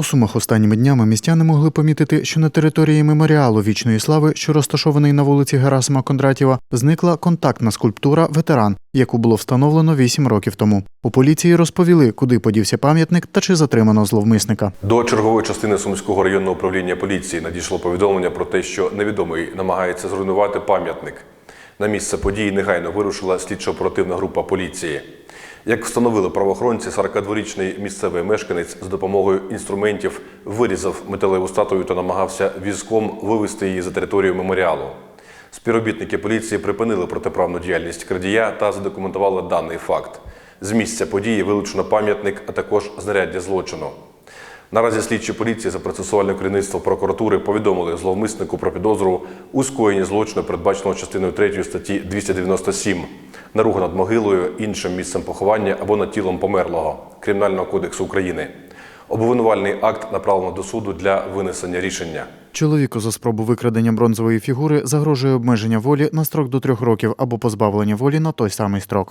У Сумах останніми днями містяни могли помітити, що на території меморіалу вічної слави, що розташований на вулиці Герасима Кондратєва, зникла контактна скульптура Ветеран, яку було встановлено 8 років тому. У поліції розповіли, куди подівся пам'ятник та чи затримано зловмисника. До чергової частини Сумського районного управління поліції надійшло повідомлення про те, що невідомий намагається зруйнувати пам'ятник. На місце події негайно вирушила слідчо-оперативна група поліції. Як встановили правоохоронці, 42-річний місцевий мешканець з допомогою інструментів вирізав металеву статую та намагався візком вивести її за територію меморіалу. Співробітники поліції припинили протиправну діяльність крадія та задокументували даний факт. З місця події вилучено пам'ятник, а також знаряддя злочину. Наразі слідчі поліції за процесуальне керівництво прокуратури повідомили зловмиснику про підозру у скоєнні злочину, передбаченого частиною 3 статті 297 наруга над могилою, іншим місцем поховання або над тілом померлого Кримінального кодексу України. Обвинувальний акт направлено до суду для винесення рішення. Чоловіку за спробу викрадення бронзової фігури загрожує обмеження волі на строк до трьох років або позбавлення волі на той самий строк.